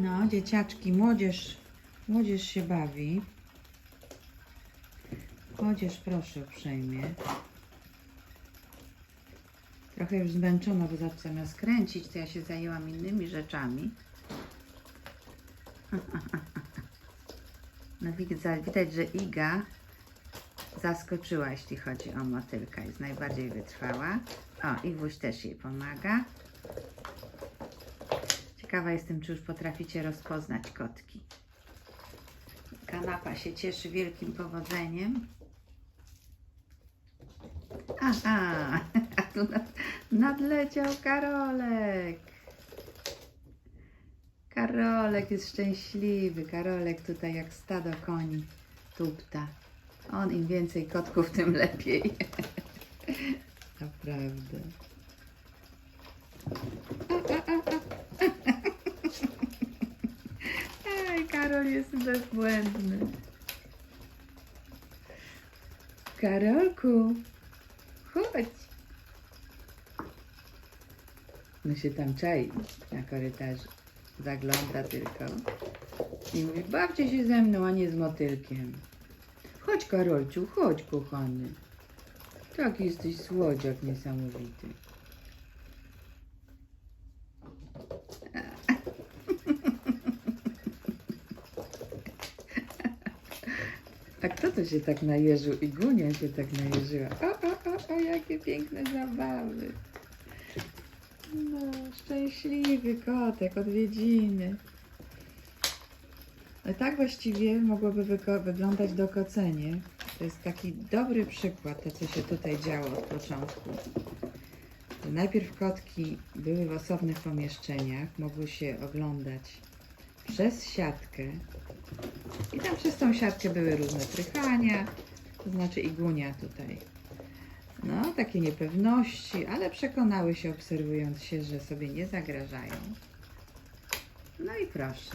No, dzieciaczki, młodzież, młodzież się bawi. Młodzież, proszę uprzejmie. Trochę już zmęczona, bo za- zamiast kręcić, to ja się zajęłam innymi rzeczami. No widać, że Iga zaskoczyła, jeśli chodzi o motylka. Jest najbardziej wytrwała. O, i wuś też jej pomaga. Ciekawa jestem, czy już potraficie rozpoznać kotki. Kanapa się cieszy wielkim powodzeniem. Aha, a tu nad, nadleciał Karolek. Karolek jest szczęśliwy. Karolek tutaj jak stado koni tupta. On im więcej kotków, tym lepiej. Naprawdę. Karol jest bezbłędny. Karolku, chodź. No się tam czai na korytarzu. Zagląda tylko. I mówi, bawcie się ze mną, a nie z motylkiem. Chodź Karolciu, chodź kochany. Tak jesteś słodziak niesamowity. A kto to się tak najeżył? I Gunia się tak najeżyła. O, o, o, o, jakie piękne zabawy. No, szczęśliwy kotek, odwiedziny. No tak właściwie mogłoby wyglądać dokocenie. To jest taki dobry przykład, to co się tutaj działo od początku. To najpierw kotki były w osobnych pomieszczeniach, mogły się oglądać przez siatkę. I tam przez tą siatkę były różne trychania, to znaczy igunia tutaj. No, takie niepewności, ale przekonały się obserwując się, że sobie nie zagrażają. No i proszę.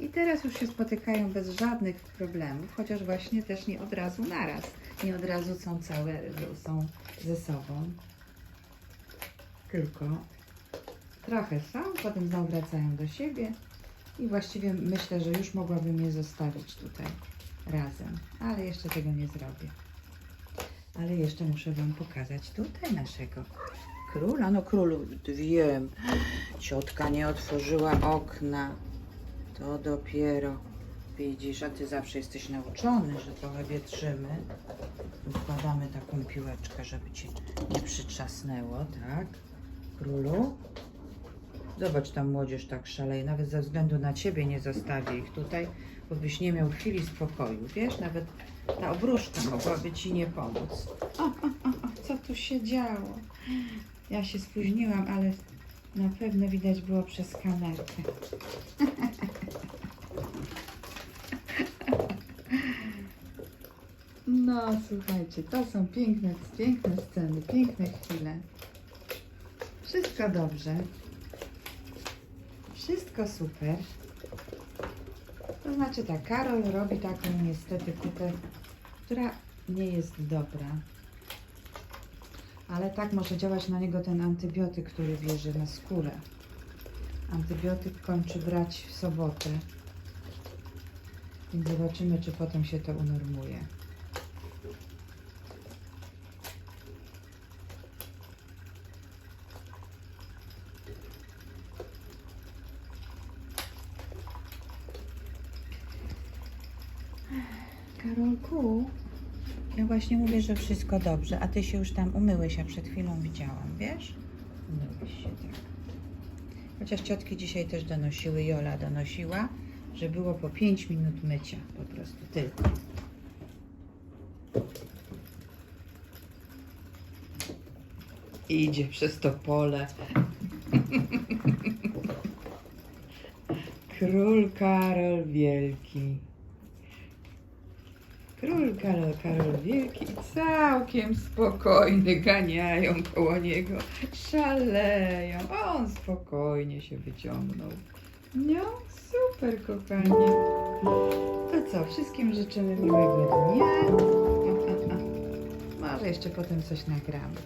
I teraz już się spotykają bez żadnych problemów, chociaż właśnie też nie od razu naraz. Nie od razu są całe, są ze sobą. Tylko trochę są, potem znowu wracają do siebie. I właściwie myślę, że już mogłabym je zostawić tutaj razem, ale jeszcze tego nie zrobię. Ale jeszcze muszę Wam pokazać tutaj naszego króla. No królu, wiem, ciotka nie otworzyła okna. To dopiero widzisz, a Ty zawsze jesteś nauczony, że trochę wietrzymy. Tu Wkładamy taką piłeczkę, żeby Ci nie przytrzasnęło, tak? Królu? Zobacz, tam młodzież tak szaleje. Nawet ze względu na ciebie nie zostawię ich tutaj, bo byś nie miał chwili spokoju. Wiesz, nawet ta obruszka mogłaby ci nie pomóc. O, o, o, o, co tu się działo? Ja się spóźniłam, ale na pewno widać było przez kamerkę. No, słuchajcie, to są piękne, piękne sceny, piękne chwile. Wszystko dobrze. Wszystko super. To znaczy tak, Karol robi taką niestety kupę, która nie jest dobra. Ale tak może działać na niego ten antybiotyk, który bierze na skórę. Antybiotyk kończy brać w sobotę. Więc zobaczymy, czy potem się to unormuje. Karolku, ja właśnie mówię, że wszystko dobrze, a ty się już tam umyłeś, a przed chwilą widziałam, wiesz? Umyłeś się, tak. Chociaż ciotki dzisiaj też donosiły, Jola donosiła, że było po 5 minut mycia, po prostu tylko. Idzie przez to pole. Król Karol Wielki. Król Karol, Karol Wielki całkiem spokojny ganiają koło niego, szaleją, a on spokojnie się wyciągnął. No, super kochanie. To co, wszystkim życzymy miłego dnia. Może jeszcze potem coś nagramy.